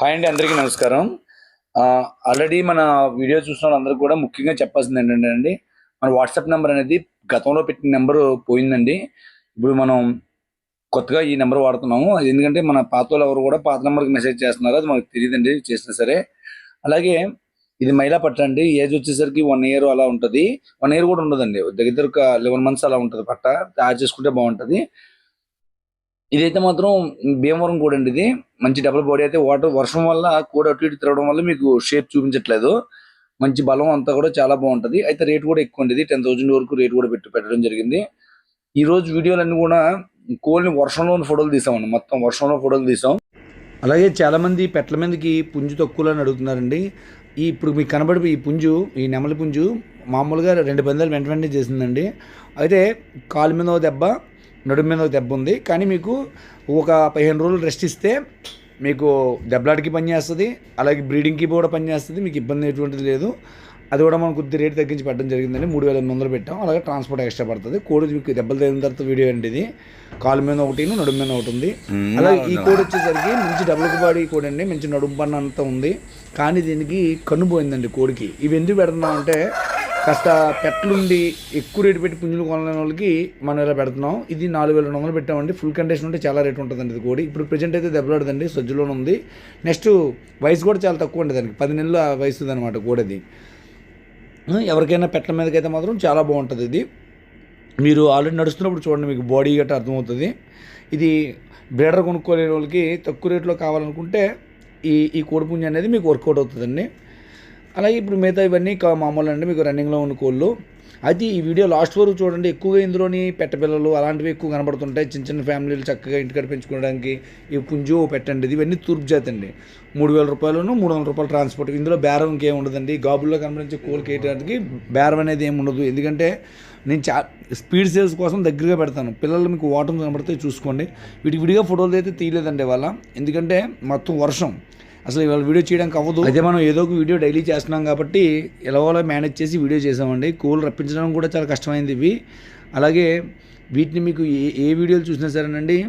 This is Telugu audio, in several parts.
హాయ్ అండి అందరికీ నమస్కారం. ఆల్రెడీ మన వీడియో చూసిన వాళ్ళందరూ కూడా ముఖ్యంగా చెప్పాల్సింది ఏంటంటే అండి మన వాట్సాప్ నెంబర్ అనేది గతంలో పెట్టిన నెంబర్ పోయిందండి. ఇప్పుడు మనం కొత్తగా ఈ నెంబర్ వాడుతున్నాము. ఎందుకంటే మన పాత ఎవరు కూడా పాత నెంబర్కి మెసేజ్ చేస్తున్నారు అది మనకు తెలియదండి చేసినా సరే. అలాగే ఇది మహిళా పట్ట అండి. ఏజ్ వచ్చేసరికి వన్ ఇయర్ అలా ఉంటుంది. వన్ ఇయర్ కూడా ఉండదండి. దగ్గర దగ్గర ఒక లెవెన్ మంత్స్ అలా ఉంటుంది పట్ట. తయారు చేసుకుంటే బాగుంటుంది. ఇదైతే మాత్రం భీమవరం కూడా అండి ఇది. మంచి డబల్ బాడీ అయితే వాటర్ వర్షం వల్ల కూడా అటు ఇటు తిరగడం వల్ల మీకు షేప్ చూపించట్లేదు. మంచి బలం అంతా కూడా చాలా బాగుంటది. అయితే రేట్ కూడా ఎక్కువ ఉండేది టెన్ థౌసండ్ వరకు రేట్ కూడా పెట్టి పెట్టడం జరిగింది. ఈ రోజు వీడియోలన్నీ కూడా కోల్ని వర్షంలో ఫోటోలు తీసామండి మొత్తం వర్షంలో ఫోటోలు తీసాం. అలాగే చాలామంది పెట్ల పెట్టల మీదకి పుంజు తక్కువలో అని అడుగుతున్నారండి. ఈ ఇప్పుడు మీకు కనబడి ఈ పుంజు ఈ నెమలి పుంజు మామూలుగా రెండు పందాలు వెంట వెంటనే చేసిందండి. అయితే కాలు మీద దెబ్బ నడుము మీద దెబ్బ ఉంది. కానీ మీకు ఒక పదిహేను రోజులు రెస్ట్ ఇస్తే మీకు దెబ్బలాడికి పని చేస్తుంది అలాగే బ్రీడింగ్కి కూడా పని చేస్తుంది మీకు ఇబ్బంది ఎటువంటిది లేదు. అది కూడా మనం కొద్ది రేట్ తగ్గించి పెట్టడం జరిగిందండి. మూడు వేల ఎనిమిది వందలు పెట్టాం. అలాగే ట్రాన్స్పోర్ట్ ఎక్స్ట్రా పడుతుంది. కోడి మీకు దెబ్బలు తగిన తర్వాత వీడియో అండి ఇది కాలు మీద ఒకటి నడుము మీద ఒకటి ఉంది. అలాగే ఈ కోడి వచ్చేసరికి మంచి డబుల్ బాడీ కోడి అండి. మంచి నడుము పన్ను అంతా ఉంది. కానీ దీనికి కన్ను పోయిందండి కోడికి. ఇవి ఎందుకు పెడుతున్నాం అంటే కాస్త పెట్టలుండి ఎక్కువ రేటు పెట్టి పుంజులు కొనలేని వాళ్ళకి మనం ఇలా పెడుతున్నాం. ఇది నాలుగు వేల రెండు వందలు పెట్టామండి. ఫుల్ కండిషన్ ఉంటే చాలా రేటు ఉంటుందండి ఇది కోడి. ఇప్పుడు ప్రజెంట్ అయితే దెబ్బలాడదండి సజ్జులోనే ఉంది. నెక్స్ట్ వయసు కూడా చాలా తక్కువ ఉంటుంది దానికి. పది నెలల వయసు అనమాట కోడది ఎవరికైనా పెట్టల మీదకైతే మాత్రం చాలా బాగుంటుంది ఇది. మీరు ఆల్రెడీ నడుస్తున్నప్పుడు చూడండి మీకు బాడీ గట్రా అర్థమవుతుంది. ఇది బ్రేడర్ కొనుక్కోలేని వాళ్ళకి తక్కువ రేట్లో కావాలనుకుంటే ఈ ఈ కోడిపుంజ అనేది మీకు వర్కౌట్ అవుతుందండి. అలాగే ఇప్పుడు మిగతా ఇవన్నీ కా- మామూలు అండి మీకు రన్నింగ్లో ఉన్న కోళ్ళు. అయితే ఈ వీడియో లాస్ట్ వరకు చూడండి ఎక్కువగా ఇందులోని పెట్టపిల్లలు అలాంటివి ఎక్కువ కనబడుతుంటాయి. చిన్న చిన్న ఫ్యామిలీలు చక్కగా ఇంటికాడ పెంచుకోవడానికి ఈ పుంజు పెట్టండి ఇవన్నీ తూర్పు జాతి అండి. మూడు వేల రూపాయలను మూడు వందల రూపాయలు ట్రాన్స్పోర్ట్ ఇందులో బేరం ఇంకేం ఉండదండి. గాబుల్లో కనబడించే కోళ్ళకి కేయడానికి బేరం అనేది ఏమి ఉండదు. ఎందుకంటే నేను చా స్పీడ్ సేల్స్ కోసం దగ్గరగా పెడతాను. పిల్లలు మీకు ఓటం కనబడితే చూసుకోండి. వీటికి విడిగా ఫోటోలు అయితే తీయలేదండి వాళ్ళ ఎందుకంటే మొత్తం వర్షం. అసలు ఇవాళ వీడియో చేయడానికి అవ్వదు. అయితే మనం ఏదో ఒక వీడియో డైలీ చేస్తున్నాం కాబట్టి ఎలాగోలా మేనేజ్ చేసి వీడియో చేసామండి. కూల్ రప్పించడం కూడా చాలా కష్టమైంది ఇవి. అలాగే వీటిని మీకు ఏ ఏ వీడియోలు చూసినా సరేనండి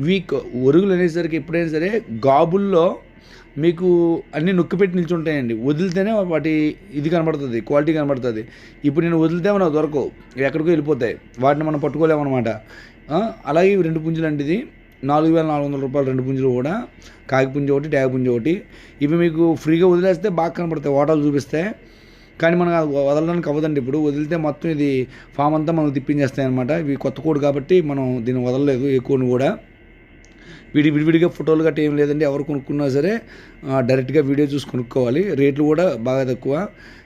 వీక్ ఒరుగులు అనేసరికి ఎప్పుడైనా సరే గాబుల్లో మీకు అన్ని నొక్కి పెట్టి నిల్చుంటాయండి. వదిలితేనే వాటి ఇది కనబడుతుంది క్వాలిటీ కనబడుతుంది. ఇప్పుడు నేను వదిలితే మనకు దొరకవు ఎక్కడికో వెళ్ళిపోతాయి వాటిని మనం పట్టుకోలేమన్నమాట. ఆ, అలాగే రెండు పుంజులు అండి ఇది. నాలుగు వేల నాలుగు వందల రూపాయలు రెండు పుంజులు కూడా కాకి పుంజ ఒకటి ట్యాగ్ పుంజు ఒకటి. ఇవి మీకు ఫ్రీగా వదిలేస్తే బాగా కనబడతాయి ఓటాలు చూపిస్తే. కానీ మనం వదలడానికి అవ్వదండి ఇప్పుడు. వదిలితే మొత్తం ఇది ఫామ్ అంతా మనం తిప్పించేస్తాయి అనమాట ఇవి కొత్త కోడ్ కాబట్టి మనం దీన్ని వదలలేదు ఎక్కువను కూడా. విడి విడివిడిగా ఫోటోలు గట్రా ఏం లేదండి. ఎవరు కొనుక్కున్నా సరే డైరెక్ట్గా వీడియో చూసి కొనుక్కోవాలి. రేట్లు కూడా బాగా తక్కువ.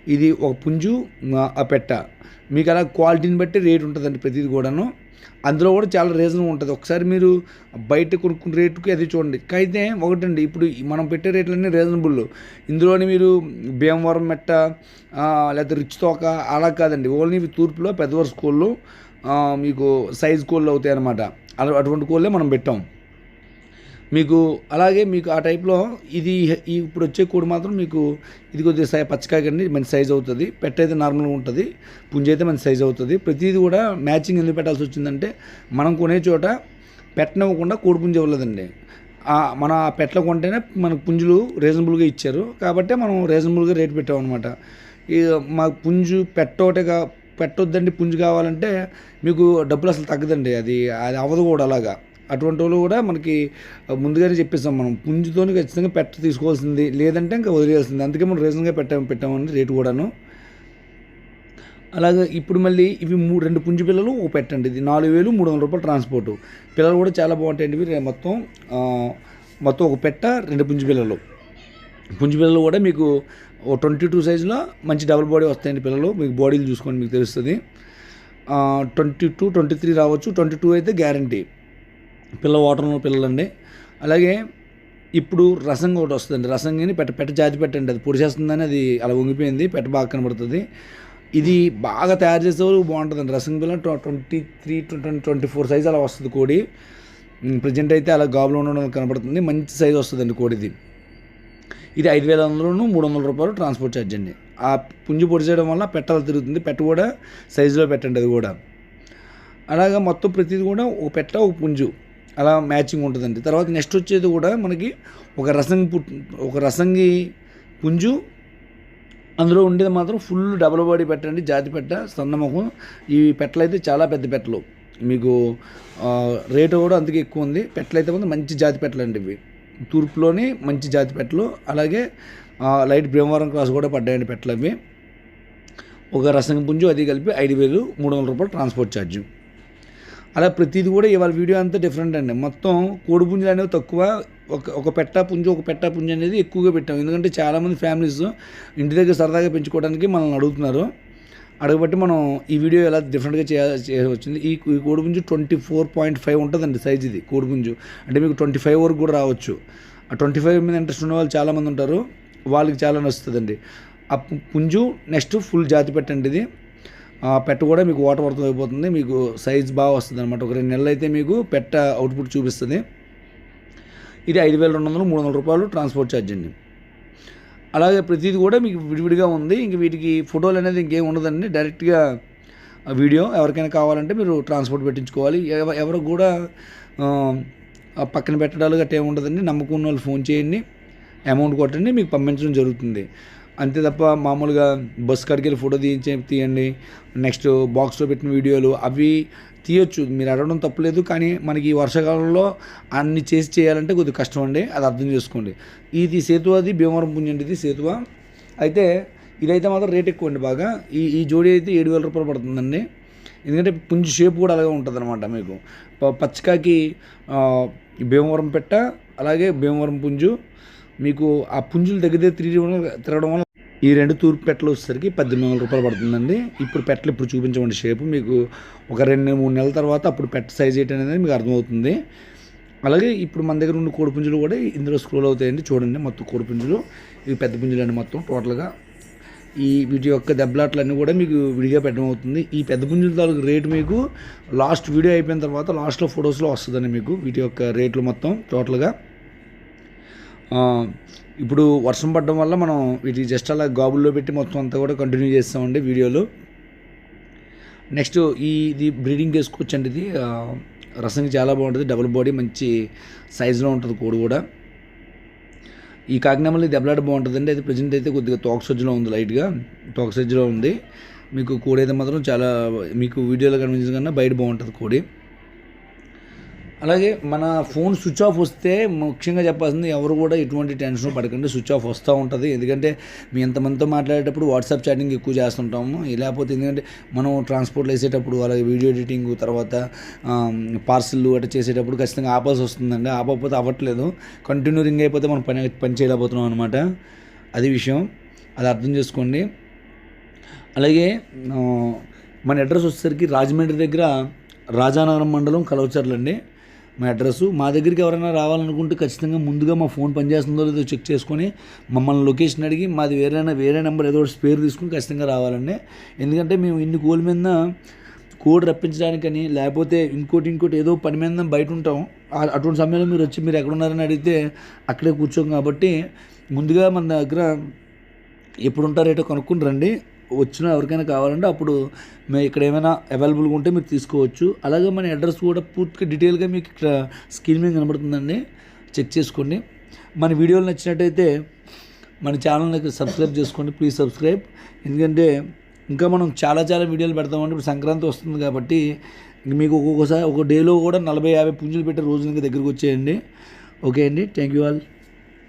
ఇది ఒక పుంజు ఆ, ఆ పెట్ట. మీకు అలా క్వాలిటీని బట్టి రేట్ ఉంటుందండి ప్రతిది కూడాను. అందులో కూడా చాలా రీజన్ ఉంటుంది. ఒకసారి మీరు బయట కొనుక్కున్న రేటుకి అది చూడండి. అయితే ఒకటండి ఇప్పుడు మనం పెట్టే రేట్లన్నీ రీజనబుల్ ఇందులోని మీరు భీమవరం మెట్ట లేకపోతే రిచ్ తోక అలా కాదండి. ఓన్లీ మీ తూర్పులో పెద్దవారి స్కూల్లో మీకు సైజ్ కోళ్ళు అవుతాయి అన్నమాట అటువంటి కోళ్ళే మనం పెట్టాం. మీకు అలాగే మీకు ఆ టైప్లో ఇది ఇప్పుడు వచ్చే కోడి మాత్రం మీకు ఇది కొద్దిగా సై పచ్చకాకండి మంచి సైజ్ అవుతుంది. పెట్ట అయితే నార్మల్గా ఉంటుంది. పుంజ అయితే మంచి సైజ్ అవుతుంది. ప్రతిదీ కూడా మ్యాచింగ్ ఎందుకు పెట్టాల్సి వచ్చిందంటే మనం కొనే చోట పెట్టనివ్వకుండా కూడు పుంజ ఇవ్వలేదండి. మన ఆ పెట్టలు కొంటేనే మనకు పుంజులు రీజనబుల్గా ఇచ్చారు. కాబట్టి మనం రీజనబుల్గా రేట్ పెట్టామన్నమాట ఈ మా పుంజు పెట్టోటగా పెట్టొద్దండి పుంజు కావాలంటే మీకు డబ్బులు అసలు తగ్గదండి. అది అది అవ్వదు కూడా అలాగా. అటువంటి వాళ్ళు కూడా మనకి ముందుగానే చెప్పేస్తాం మనం పుంజుతోని ఖచ్చితంగా పెట్ట తీసుకోవాల్సింది లేదంటే ఇంకా వదిలేయాల్సింది. అందుకే మనం రీజన్గా పెట్టాము పెట్టామని రేటు కూడాను. అలాగే ఇప్పుడు మళ్ళీ ఇవి మూడు రెండు పుంజు పిల్లలు ఓ పెట్టండి. ఇది నాలుగు వేలు మూడు వందల రూపాయలు ట్రాన్స్పోర్ట్. పిల్లలు కూడా చాలా బాగుంటాయండి ఇవి. మొత్తం మొత్తం ఒక పెట్ట రెండు పుంజు పిల్లలు. పుంజు పిల్లలు కూడా మీకు ఓ ట్వంటీ టూ సైజులో మంచి డబుల్ బాడీ వస్తాయండి పిల్లలు. మీకు బాడీలు చూసుకోండి మీకు తెలుస్తుంది. ట్వంటీ టూ ట్వంటీ త్రీ రావచ్చు. ట్వంటీ టూ అయితే గ్యారంటీ. పిల్ల వాటర్లో పిల్లలండి. అలాగే ఇప్పుడు రసం ఒకటి వస్తుందండి. రసం కానీ పెట్ట పెట్ట జాతి పెట్టండి. అది పొడిచేస్తుందని అది అలా వంగిపోయింది. పెట్ట బాగా కనబడుతుంది. ఇది బాగా తయారు చేసేవారు బాగుంటుందండి. రసం పిల్ల twenty three twenty twenty four size అలా వస్తుంది కోడి. ప్రజెంట్ అయితే అలా గాబులో ఉండడం కనబడుతుంది. మంచి సైజ్ వస్తుందండి కోడిది. ఇది ఐదు వేల వందలను మూడు వందల రూపాయలు ట్రాన్స్పోర్ట్ ఛార్జ్ అండి. ఆ పుంజు పొడి చేయడం వల్ల పెట్టాలి తిరుగుతుంది. పెట్ట కూడా సైజులో పెట్టండి అది కూడా. అలాగా మొత్తం ప్రతిది కూడా ఒక పెట్ట ఒక పుంజు. అలా మ్యాచింగ్ ఉంటుందండి. తర్వాత నెక్స్ట్ వచ్చేది కూడా మనకి ఒక రసంగి పుట్ ఒక రసంగి పుంజు. అందులో ఉండేది మాత్రం ఫుల్ డబల్ బాడీ పెట్టండి జాతి పెట్ట సన్నముఖం. ఈ పెట్టలు అయితే చాలా పెద్ద పెట్టలు. మీకు రేటు కూడా అందుకే ఎక్కువ ఉంది. పెట్టలు అయితే కూడా మంచి జాతి పెట్టలు అండి ఇవి. తూర్పులోని మంచి జాతి పెట్టలు. అలాగే లైట్ భీమవరం క్రాస్ కూడా పడ్డాయండి పెట్టలు అవి. ఒక రసం పుంజు అది కలిపి ఐదు వేలు మూడు వందల రూపాయలు ట్రాన్స్పోర్ట్ ఛార్జ్. అలా ప్రతిదీ కూడా ఇవాళ వీడియో అంతా డిఫరెంట్ అండి. మొత్తం కోడి పుంజులు అనేవి తక్కువ. ఒక ఒక పెట్ట పుంజు ఒక పెట్ట పుంజు అనేది ఎక్కువగా పెట్టాం. ఎందుకంటే చాలామంది ఫ్యామిలీస్ ఇంటి దగ్గర సరదాగా పెంచుకోవడానికి మనల్ని అడుగుతున్నారు. అడగబట్టి మనం ఈ వీడియో ఎలా డిఫరెంట్గా చేయాలి వచ్చింది ఈ కోడిపుంజు ట్వంటీ ఫోర్ పాయింట్ ఫైవ్ ఉంటుందండి సైజ్ ఇది కోడిపుంజు అంటే మీకు ట్వంటీ ఫైవ్ వరకు కూడా రావచ్చు. ఆ ట్వంటీ ఫైవ్ మీద ఇంట్రెస్ట్ ఉన్న వాళ్ళు చాలామంది ఉంటారు. వాళ్ళకి చాలా నచ్చుతుందండి. ఆ పుంజు నెక్స్ట్ ఫుల్ జాతి పెట్టండి ఇది. పెట్ట కూడా మీకు వాటర్ వర్తం అయిపోతుంది. మీకు సైజ్ బాగా వస్తుంది అనమాట ఒక రెండు నెలలు అయితే మీకు పెట్ట అవుట్పుట్ చూపిస్తుంది. ఇది ఐదు వేల రెండు వందలు మూడు వందల రూపాయలు ట్రాన్స్పోర్ట్ ఛార్జ్ అండి. అలాగే ప్రతిదీ కూడా మీకు విడివిడిగా ఉంది. ఇంక వీటికి ఫోటోలు అనేది ఇంకేం ఉండదండి. డైరెక్ట్గా వీడియో ఎవరికైనా కావాలంటే మీరు ట్రాన్స్పోర్ట్ పెట్టించుకోవాలి. ఎవరు ఎవరికి కూడా పక్కన పెట్టడాలు గట్టే ఉండదండి. నమ్మకం వాళ్ళు ఫోన్ చేయండి. అమౌంట్ కొట్టండి. మీకు పంపించడం జరుగుతుంది. అంతే తప్ప మామూలుగా బస్ కాడికి వెళ్ళి ఫోటో తీయించే తీయండి. నెక్స్ట్ బాక్స్లో పెట్టిన వీడియోలు అవి తీయొచ్చు. మీరు అడగడం తప్పలేదు కానీ మనకి ఈ వర్షాకాలంలో అన్ని చేసి చేయాలంటే కొద్దిగా కష్టం అండి. అది అర్థం చేసుకోండి. ఇది సేతువ అది భీమవరం పుంజండి ఇది సేతువ. అయితే ఇదైతే మాత్రం రేట్ ఎక్కువ అండి బాగా. ఈ ఈ జోడీ అయితే ఏడు వేల రూపాయలు పడుతుందండి. ఎందుకంటే పుంజు షేప్ కూడా అలాగే ఉంటుంది అనమాట మీకు పచ్చికాకి భీమవరం పెట్ట అలాగే భీమవరం పుంజు. మీకు ఆ పుంజులు దగ్గర దగ్గర తిరిగి తిరగడం వల్ల ఈ రెండు తూర్పు పెట్టలు వచ్చేసరికి పద్దెనిమిది వందల రూపాయలు పడుతుందండి. ఇప్పుడు పెట్టలు ఇప్పుడు చూపించమండి షేపు. మీకు ఒక రెండు మూడు నెలల తర్వాత అప్పుడు పెట్ట సైజ్ ఏంటి అనేది మీకు అర్థమవుతుంది. అలాగే ఇప్పుడు మన దగ్గర ఉన్న కోడిపుంజులు కూడా ఇందులో స్క్రోల్ అవుతాయండి. చూడండి మొత్తం కోడిపుంజులు ఇవి పెద్ద పుంజులు అండి మొత్తం టోటల్గా ఈ వీటి యొక్క దెబ్బలాట్లన్నీ కూడా మీకు విడిగా పెట్టడం అవుతుంది ఈ పెద్ద పుంజుల తాలూకు రేటు మీకు లాస్ట్ వీడియో అయిపోయిన తర్వాత లాస్ట్లో ఫొటోస్లో వస్తుందండి మీకు. వీటి యొక్క రేట్లు మొత్తం టోటల్గా ఇప్పుడు వర్షం పడడం వల్ల మనం వీటి జస్ట్ అలా గాబుల్లో పెట్టి మొత్తం అంతా కూడా కంటిన్యూ చేస్తామండి వీడియోలు. నెక్స్ట్ ఈ ఇది బ్రీడింగ్ చేసుకోవచ్చండి ఇది. ఆ, రసంకి చాలా బాగుంటుంది. డబుల్ బాడీ మంచి సైజులో ఉంటుంది కోడి కూడా. ఈ కాకినామలో దెబ్బలాట బాగుంటుందండి. అది ప్రజెంట్ అయితే కొద్దిగా తోక సజ్జలో ఉంది లైట్గా తోక సజ్జలో ఉంది. మీకు కోడి అయితే మాత్రం చాలా మీకు వీడియోలో కనిపించిన కన్నా బయట బాగుంటుంది కోడి. అలాగే మన ఫోన్ స్విచ్ ఆఫ్ వస్తే ముఖ్యంగా చెప్పాల్సింది ఎవరు కూడా ఎటువంటి టెన్షన్ పడకండి స్విచ్ ఆఫ్ వస్తూ ఉంటుంది. ఎందుకంటే మీ ఎంతమందితో మాట్లాడేటప్పుడు వాట్సాప్ చాటింగ్ ఎక్కువ చేస్తుంటాము. లేకపోతే ఎందుకంటే మనం ట్రాన్స్పోర్ట్లో వేసేటప్పుడు అలాగే వీడియో ఎడిటింగ్ తర్వాత పార్సిల్ అట్లా చేసేటప్పుడు ఖచ్చితంగా ఆపాల్సి వస్తుందండి. ఆపకపోతే అవ్వట్లేదు. కంటిన్యూ రింగ్ అయిపోతే మనం పని పని చేయలేకపోతున్నాం అనమాట అది విషయం. అది అర్థం చేసుకోండి. అలాగే మన అడ్రస్ వచ్చేసరికి రాజమండ్రి దగ్గర రాజానగరం మండలం కలవచర్లండి. అండి మా అడ్రస్ మా దగ్గరికి ఎవరైనా రావాలనుకుంటే ఖచ్చితంగా ముందుగా మా ఫోన్ పనిచేస్తుందో లేదో చెక్ చేసుకొని మమ్మల్ని లొకేషన్ అడిగి మాది వేరే వేరే నెంబర్ ఏదో ఒకటి స్పేర్ తీసుకుని ఖచ్చితంగా రావాలండి. ఎందుకంటే మేము ఇన్ని కోల్ మీద కోడ్ రప్పించడానికని లేకపోతే ఇంకోటి ఇంకోటి ఏదో పని మీద బయట ఉంటాం. అటువంటి సమయంలో మీరు వచ్చి మీరు ఎక్కడున్నారని అడిగితే అక్కడే కూర్చోం కాబట్టి ముందుగా మన దగ్గర ఎప్పుడు ఉంటారేటో కనుక్కుని రండి. వచ్చిన ఎవరికైనా కావాలంటే అప్పుడు మేము ఇక్కడ ఏమైనా అవైలబుల్గా ఉంటే మీరు తీసుకోవచ్చు. అలాగే మన అడ్రస్ కూడా పూర్తిగా డీటెయిల్గా మీకు ఇక్కడ స్క్రీన్ మీద కనబడుతుందండి. చెక్ చేసుకోండి. మన వీడియోలు నచ్చినట్టయితే మన ఛానల్ని సబ్స్క్రైబ్ చేసుకోండి. ప్లీజ్ సబ్స్క్రైబ్ ఎందుకంటే ఇంకా మనం చాలా చాలా వీడియోలు పెడతామండి. ఇప్పుడు సంక్రాంతి వస్తుంది కాబట్టి మీకు ఒక్కొక్కసారి ఒక డేలో కూడా నలభై యాభై పుంజులు పెట్టే రోజులు ఇంకా దగ్గరికి వచ్చేయండి. ఓకే అండి. Thank you all